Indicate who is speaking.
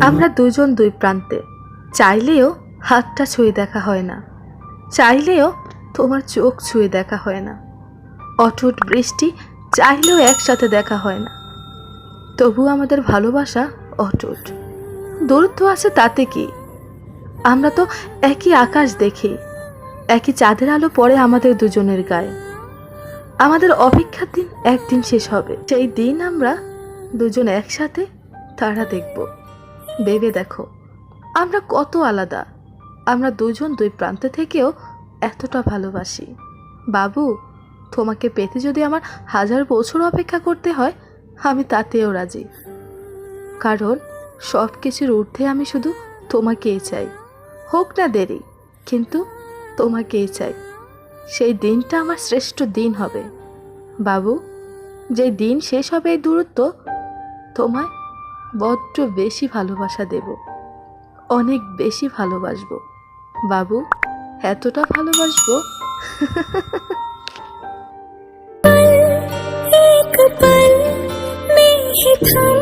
Speaker 1: আমরা দুজন দুই প্রান্তে। চাইলেও হাতটা ছুঁয়ে দেখা হয় না। চাইলেও তোমার চোখ ছুঁয়ে দেখা হয় না। অটুট বৃষ্টি চাইলেও একসাথে দেখা হয় না। তবু আমাদের ভালোবাসা অটুট। দূরত্ব আছে তাতে কি? আমরা তো একই আকাশ দেখি। একই চাঁদের আলো পড়ে আমাদের দুজনের গায়ে। আমাদের অপেক্ষার দিন একদিন শেষ হবে। সেই দিন আমরা দুজন একসাথে তারা দেখব। ভেবে দেখো, আমরা কত আলাদা। আমরা দুজন দুই প্রান্ত থেকেও এতটা ভালোবাসি। বাবু, তোমাকে পেতে যদি আমার হাজার বছর অপেক্ষা করতে হয়, আমি তাতেও রাজি। কারণ সব কিছুর ঊর্ধ্বে আমি শুধু তোমাকেই চাই। হোক না দেরি, কিন্তু তোমাকেই চাই। সেই দিনটা আমার শ্রেষ্ঠ দিন হবে। বাবু যে দিন শেষ হবে এই দূরত্ব তোমায় বড্ড বেশি ভালোবাসা দেব। অনেক বেশি ভালোবাসব। বাবু এতটা ভালোবাসব? एक